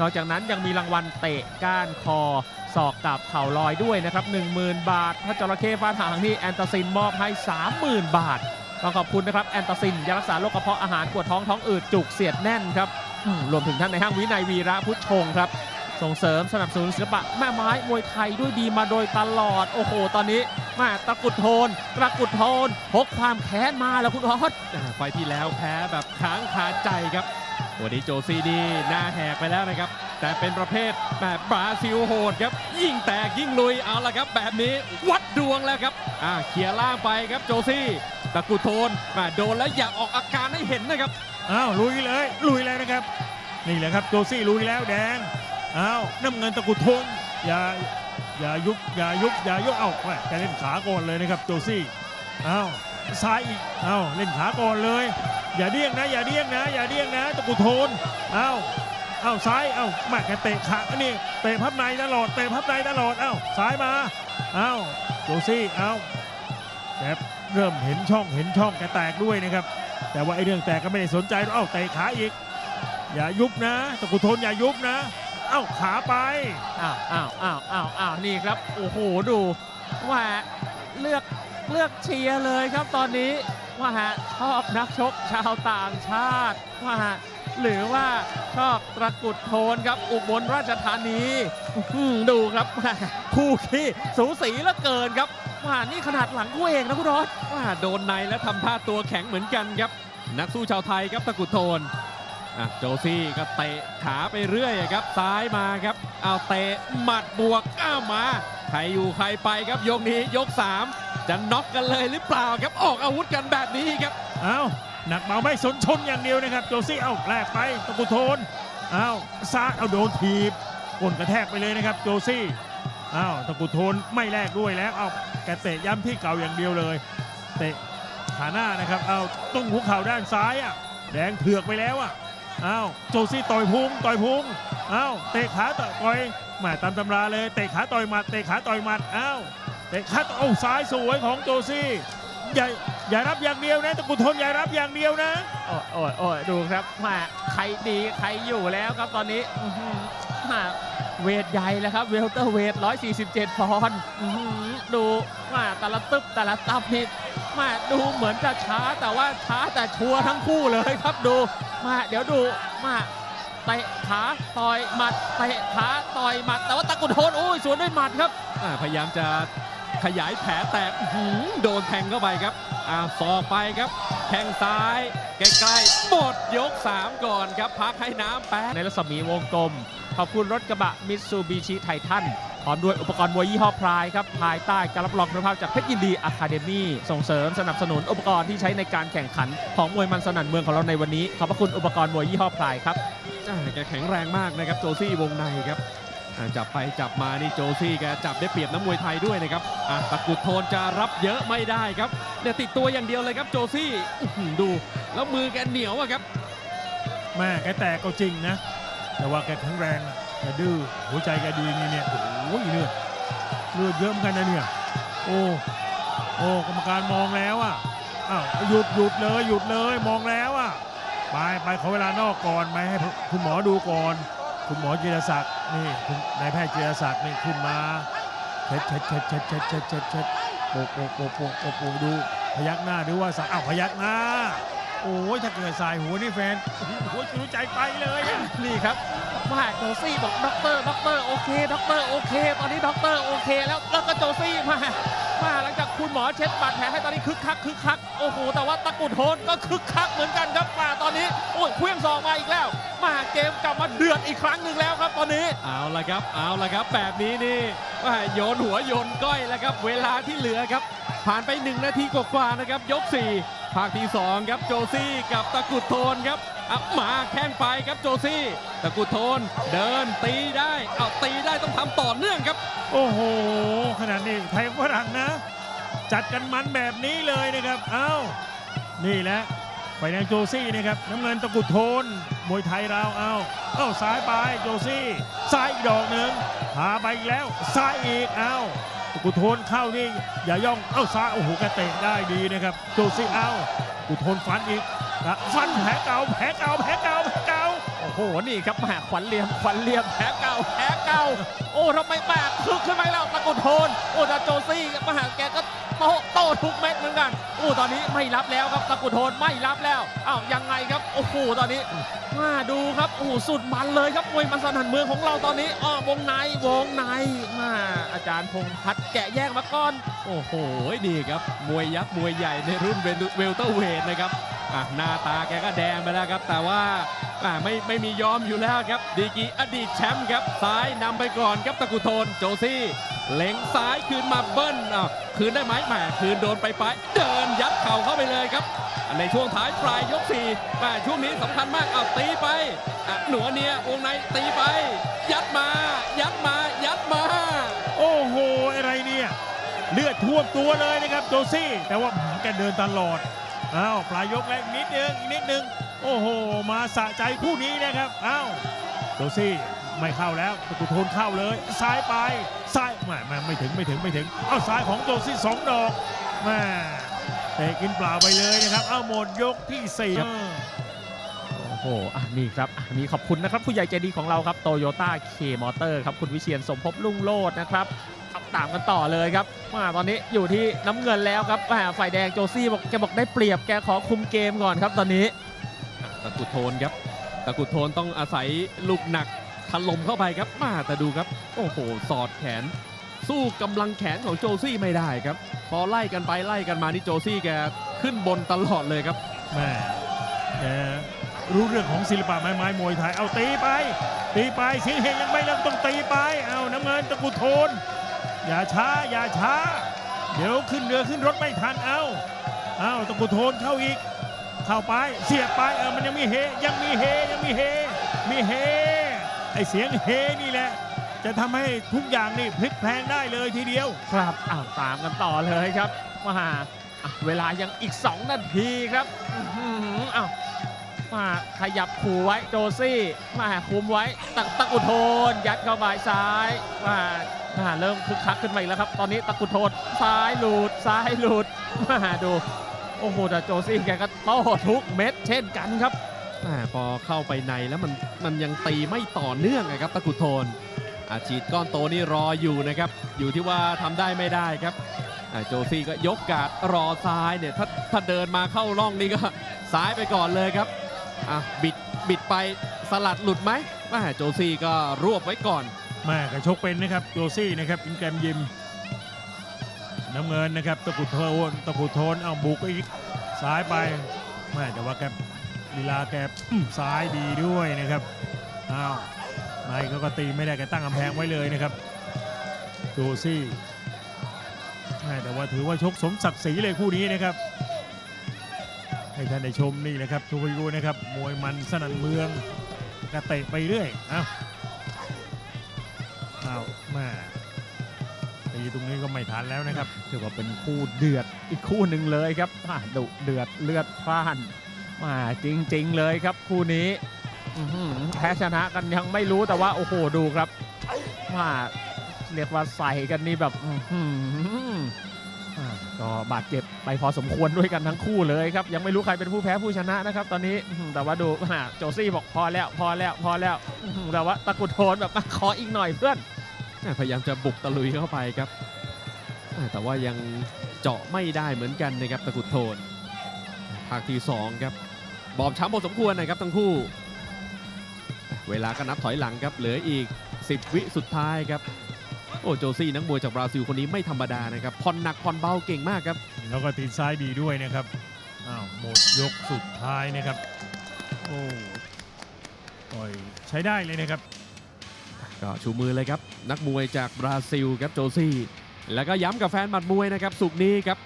นอกจากนั้นยังมีรางวัลเตะก้านคอศอกกับเข่าลอยด้วยนะครับ 10,000 บาท ถ้าจระเข้ฟาดหางที่แอนตาซินมอบให้ 30,000 บาทต้องขอบคุณนะครับแอนตาซินยารักษาโรคกระเพาะอาหารปวดท้องท้องอืดจุกเสียดแน่นครับรวมถึงท่านในห้างวินัยวีระพุทธชงครับ ส่งเสริมสนับสนุนศิลปะแม่ไม้มวยไทยด้วยดีมาโดยตลอด โอ้โห ตอนนี้แมาตะกุดโทนตะกุดโทนพกความแค้นมาแล้วคุณออสไฟที่แล้วแพ้แบบค้างคาใจครับ วันนี้โจซีนี่หน้าแหกไปแล้วนะครับ แต่เป็นประเภทแบบบราซิลโหดครับ ยิ่งแตกยิ่งลุยเอาละครับ แบบนี้วัดดวงแล้วครับอ่าเขี่ยล่างไปครับโจซี่ตะกุโทนมาโดนแล้วอยากออกอาการให้เห็นนะครับอ้าวลุยเลยลุยเลยนะครับ นี่แหละครับโจซี่ลุยแล้วแดงอ้าวน้ำเงินตะกรุดทนอย่าอย่ายุบอย่ายุบอย่ายกเอ้าแม่แกเล่นขาก่อนเลยนะครับโจซี่อ้าว ซ้ายอีกเอ้าเล่นขาก่อนเลย อย่าเดี้ยงนะ อย่าเดี้ยงนะ อย่าเดี้ยงนะตะกรุดทนอ้าวอ้าซ้ายเอ้าแม่แกเตะขาอันนี้เตะพับในตลอดเตะพับในตลอดเอ้าซ้ายมาเอ้าโจซี่เอ้าแกเริ่มเห็นช่องเห็นช่องแกแตกด้วยนะครับ แต่ว่าไอ้เรื่องแตกก็ไม่ได้สนใจหรอกเอ้าเตะขาอีก อย่ายุบนะตะกรุดทนอย่ายุบนะ เอ้าขาไปอ้าวอ้าวอ้าวอ้าวอ้าวนี่ครับโอ้โหดูว่าเลือก เลือกเชียร์เลยครับตอนนี้ว่าฮะชอบนักชกชาวต่างชาติว่าหรือว่าชอบตะกุดโทนครับ อุบลราชธานีดูครับคู่ขี้สูสีเหลือเกินครับว่านี่ขนาดหลังคู่เองนะคุณรอสว่าโดนในและทำท่าตัวแข็งเหมือนกันครับ นักสู้ชาวไทยครับตะกุดโทนโจซี่ก็เตะขาไปเรื่อยครับซ้ายมาครับ เอาเตะหมัดบวกอ้ามา ใครอยู่ใครไปครับยกนี้ยก 3 จะน็อกกันเลยหรือเปล่าครับออกอาวุธกันแบบนี้ครับเอ้าหนักเบาไม่สนชนอย่างเดียวนะครับโจซี่เอาแลกไปตะกุโทนเอ้าซาเอาโดนถีบกนกระแทกไปเลยนะครับโจซี่เอ้าตะกุโทนไม่แลกด้วยแล้วเอาแกเตะย้ำที่เก่าอย่างเดียวเลยเตะขาหน้านะครับเอาต้องหัวเข่าด้านซ้ายอะแดงเถือกไปแล้วอะเอ้าโจซี่ต่อยพุงต่อยพุงเอ้าเตะขาต่อย หมาตามตำราเลยเตะขาต่อยหมัดเตะขาต่อยหมัดอ้าวเตะขาต่อโอ้ซ้ายสวยของโจซี่อย่าอย่ารับอย่างเดียวนะตะกุทนอย่ารับอย่างเดียวนะโอ้ยโอ้ยโอ้ยดูครับหมาใครดีใครอยู่แล้วครับตอนนี้หม่เวทใหญ่แล้วครับเวลเตอร์เวท 147 ปอนด์อื้อหือดูหมาแต่ละตึบแต่ละตับนี่หมาดูเหมือนจะช้าแต่ว่าช้าแต่ชัวร์ทั้งคู่เลยครับดูมาเดี๋ยวดูมา เตะขาต่อยหมัดเตะขาต่อยหมัด แต่ว่าตะกรุดโทนโอ้ยสวนด้วยหมัดครับอ่าพยายามจะขยายแผลแต่อื้อหือโดนแทงเข้าไปครับอ่าศอกไปครับแข้งซ้ายใกล้ๆหมดยก 3 ก่อนครับพักให้น้ำแป๊บในรัศมีวงกลม ขอบคุณรถกระบะมิตซูบิชิไททันพร้อมด้วยอุปกรณ์มวยยี่ห้อพรายครับ ภายใต้การรับรองคุณภาพจากเพชรยินดีอะคาเดมี่ส่งเสริมสนับสนุนอุปกรณ์ที่ใช้ในการแข่งขัน ของมวยมันสนั่นเมืองของเราในวันนี้ ขอบพระคุณอุปกรณ์มวยยี่ห้อพรายครับอ่า แกแข็งแรงมากนะครับโจซี่วงในครับจับไปจับมานี่โจซี่แกจับได้เปรียบน้ำมวยไทยด้วยนะครับตะกุดโทนจะรับเยอะไม่ได้ครับเนี่ยติดตัวอย่างเดียวเลยครับโจซี่ดูแล้วมือแกเหนียวอะครับแม่แกแตกก็จริงนะ แต่ว่าแกแข็งแรงแกดื้อหัวใจแกดีนี่เนี่ยโอ้โหเลือดเลือดเยอะเหมือนกันนะเนี่ยโอ้โอ้กรรมการมองแล้วอะอ้าวหยุดหยุดเลยหยุดเลยมองแล้วอะ ไปไปขอเวลานอกก่อนไปให้คุณหมอดูก่อน คุณหมอจิรศักดิ์นี่คุณนายแพทย์จิรศักดิ์นี่ขึ้นมาเช็ดเช็ดเช็ดเช็ดเช็ดเช็ดเช็ดเช็ดโปกโปกโปกโปกโปกโปกดูพยักหน้าดูว่าสักอ้าวพยักหน้าโอ้ยถ้าเกิดสายหัวนี่แฟนโอ้โหรู้ใจไปเลยอะนี่ครับมาโจซี่บอกด็อกเตอร์ด็อกเตอร์โอเคด็อกเตอร์โอเค ตอนนี้ด็อกเตอร์โอเคแล้วแล้วก็โจซี่มา มาหลังจากคุณหมอเช็ดบาดแผลให้ตอนนี้คึกคักคึกคักโอ้โหแต่ว่าตะกรุดโทนก็คึกคักเหมือนกันครับมาตอนนี้โอ้ยเคลื่องซองมาอีกแล้ว มาเกมกลับมาเดือดอีกครั้งหนึ่งแล้วครับตอนนี้ เอาละครับ เอาละครับ แบบนี้นี่ว่าโยนหัวโยนก้อยแล้วครับ เวลาที่เหลือครับ ผ่านไป 1 นาทีกว่าๆนะครับ ยก 4 ภาคที่ 2 ครับโจซี่กับตะกรุดโทนครับอะมาแข้งไปครับโจซี่ ตะกรุดโทน เดินตีได้ เอาตีได้ต้องทำต่อเนื่องครับ โอ้โห ขนาดนี้ไทยฝรั่งนะ จัดกันมันแบบนี้เลยนะครับเอ้านี่แหละไฟแดงโจซี่นะครับน้ำเงินตะกุดโทนมวยไทยเราเอ้าเอ้าซ้ายไปโจซี่ซ้ายอีกดอกหนึ่งหาไปอีกแล้วซ้ายอีกเอ้าตะกุดโทนเข้านี่อย่าย่องเอ้าซ้ายโอ้โหกระเตะได้ดีนะครับโจซี่เอ้าตะกุดโทนฟันอีกฟันแผลเก่าแผลเก่าแผลเก่าแผลเก่าโอ้โหนี่ครับแหมขวัญเหลี่ยมขวัญเหลี่ยมแผลเก่าแผลเก่าโอ้ทำไมแบกคึกขึ้นมาแล้วตะกุดโทนโอ้แต่โจซี่มหาแกก็ โตโตทุกเม็ดเหมือนกันโอ้ตอนนี้ไม่รับแล้วครับตะกุโทนไม่รับแล้วอ้าวยังไงครับโอ้โหตอนนี้มาดูครับโอ้โหสุดมันเลยครับมวยมันสนั่นเมืองของเราตอนนี้อ้อวงในวงในมาอาจารย์พงษ์พัฒน์แกะแยกมาก่อนโอ้โหดีครับมวยยักษ์มวยใหญ่ในรุ่นเวลเตอร์เวทนะครับอะหน้าตาแกก็แดงไปแล้วครับ แต่ว่าอะไม่ไม่มียอมอยู่แล้วครับ ดีกีอดีตแชมป์ครับซ้ายนำไปก่อนครับตะกุโทนโจซี่ เล็งซ้ายคืนมาเบิ้ลอะคืนได้ไหมแหมคืนโดนไปไปเดินยัดเข่าเข้าไปเลยครับ ในช่วงท้ายปลายยก4ี่แหมช่วงนี้สำคัญมากเอาตีไปอะหนัวเนี่ยวงในตีไป ยัดมา ยัดมา ยัดมา โอ้โหอะไรเนี่ยเลือดท่วมตัวเลยนะครับโจซี่ แต่ว่าแกเดินตลอดอ้าวปลายยกแล้วอีกนิดนึงนิดนึงโอ้โห มาสะใจคู่นี้นะครับอ้าวโจซี่ ไม่เข้าแล้วตะกุโทนเข้าเลย ซ้ายไป ซ้ายไม่ไม่ไม่ถึงไม่ถึงไม่ถึง เอาซ้ายของโจซี่สองดอกแม่เตะกินเปล่าไปเลยนะครับ เอาหมดยกที่สี่โอ้โหอะนี่ครับอะมีขอบคุณนะครับ ผู้ใหญ่ใจดีของเราครับโตโยต้าเคมอเตอร์ครับ คุณวิเชียนสมภพลุ่งโลดนะครับเอาตามกันต่อเลยครับมาตอนนี้อยู่ที่น้ำเงินแล้วครับแหมฝ่ายแดงโจซี่บอกแกบอกได้เปรียบแกขอคุมเกมก่อนครับตอนนี้ ตะกรุดโทนครับ ตะกรุดโทนต้องอาศัยลูกหนัก ถล่มเข้าไปครับมาแต่ดูครับ โอ้โห สอดแขน สู้กำลังแขนของโจซี่ไม่ได้ครับ พอไล่กันไปไล่กันมานี่โจซี่แกขึ้นบนตลอดเลยครับแม่แกรู้เรื่องของศิลปะไม้ไม้มวยไทยเอาตีไป ตีไปเสียงเฮยังไม่เริ่มต้องตีไป เอาน้ำเงินตะกุโทน อย่าช้าอย่าช้า เดี๋ยวขึ้นเรือขึ้นรถไม่ทันเอาเอาตะกุโทนเข้าอีก เข้าไปเสียบไปเออมันยังมีเฮยังมีเฮยังมีเฮมีเฮ อเสียงเฮนี่แหละ จะทำให้ทุกอย่างนี่พลิกแพลงได้เลยทีเดียว ครับอ้าวตามกันต่อเลยครับมาอะเวลายังอีก 2 นาทีครับอื้อหืออ้าวมาขยับขู่ไว้โจซี่มาคุมไว้ตะตะกุโทน ยัดเข้าไปซ้ายมามาเริ่มคึกคักขึ้นมาอีกแล้วครับ ตอนนี้ตะกุโทนซ้ายหลุดซ้ายหลุดมาดู โอ้โหแต่โจซี่แกก็โต้ทุกเม็ดเช่นกันครับ พอเข้าไปในแล้วมันมันยังตีไม่ต่อเนื่องนะครับตะกุดโทนอาฉีดก้อนโตนี่รออยู่นะครับ อยู่ที่ว่าทำได้ไม่ได้ครับโจซี่ก็ยกกาดรอซ้ายเนี่ยถ้าถ้าเดินมาเข้าร่องนี่ก็ซ้ายไปก่อนเลยครับอะบิดบิดไปสลัดหลุดไหมแม่โจซี่ก็รวบไว้ก่อนแม่กระชกเป็นนะครับโจซี่นะครับอินแกรมยิมน้ำเงินนะครับตะกุดโทนตะกุดโทนเอาบุกอีกซ้ายไปแม่แต่ว่าแก ลีลาแกซ้ายดีด้วยนะครับอ้าวไม่ก็ก็ตีไม่ได้แกตั้งกำแพงไว้เลยนะครับโจซี่แต่ว่าถือว่าชกสมศักดิ์ศรีเลยคู่นี้นะครับให้ท่านได้ชมนี่นะครับทุกคนรู้นะครับมวยมันสนั่นเมืองกระเตะไปเรื่อยอ้าวอ้าวแม่ตีตรงนี้ก็ไม่ทันแล้วนะครับถือว่าเป็นคู่เดือดอีกคู่หนึ่งเลยครับอ่าดุเดือดเลือดพล่าน มาจริง ๆ เลยครับคู่นี้แพ้ชนะกันยังไม่รู้แต่ว่าโอ้โหดูครับมาเรียกว่าใส่กันนี่แบบก็บาดเจ็บไปพอสมควรด้วยกันทั้งคู่เลยครับ ยังไม่รู้ใครเป็นผู้แพ้ผู้ชนะนะครับ ตอนนี้แต่ว่าดูโจซี่บอกพอแล้วพอแล้วพอแล้วแต่ว่าตะกุดโทนแบบขออีกหน่อยเพื่อนพยายามจะบุกตะลุยเข้าไปครับ แต่ว่ายังเจาะไม่ได้เหมือนกันนะครับตะกุดโทนภาคที่สองครับ บอบช้ำพอสมควรนะครับทั้งคู่ เวลาก็นับถอยหลังครับเหลืออีก 10 วิสุดท้ายครับโอ้โจซี่นักมวยจากบราซิลคนนี้ไม่ธรรมดานะครับผ่อนหนักผ่อนเบาเก่งมากครับ แล้วก็ตีนซ้ายดีด้วยนะครับอ้าวหมดยกสุดท้ายนะครับโอ้ต่อยใช้ได้เลยนะครับ ก็ชูมือเลยครับ นักมวยจากบราซิลครับโจซี่ แล้วก็ย้ำกับแฟนหมัดมวยนะครับสุกร์นี้ครับ